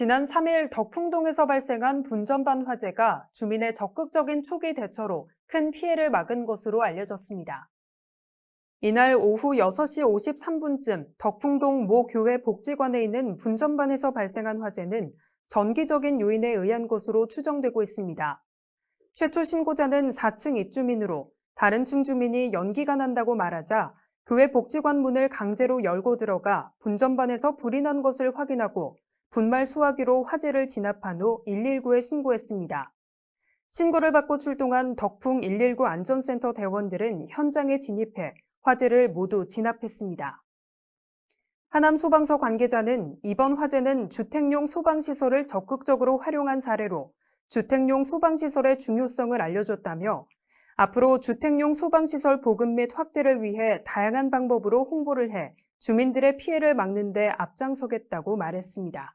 지난 3일 덕풍동에서 발생한 분전반 화재가 주민의 적극적인 초기 대처로 큰 피해를 막은 것으로 알려졌습니다. 이날 오후 6시 53분쯤 덕풍동 모 교회 복지관에 있는 분전반에서 발생한 화재는 전기적인 요인에 의한 것으로 추정되고 있습니다. 최초 신고자는 4층 입주민으로 다른 층 주민이 연기가 난다고 말하자 교회 복지관 문을 강제로 열고 들어가 분전반에서 불이 난 것을 확인하고 분말 소화기로 화재를 진압한 후 119에 신고했습니다. 신고를 받고 출동한 덕풍 119 안전센터 대원들은 현장에 진입해 화재를 모두 진압했습니다. 하남 소방서 관계자는 이번 화재는 주택용 소방시설을 적극적으로 활용한 사례로 주택용 소방시설의 중요성을 알려줬다며 앞으로 주택용 소방시설 보급 및 확대를 위해 다양한 방법으로 홍보를 해 주민들의 피해를 막는 데 앞장서겠다고 말했습니다.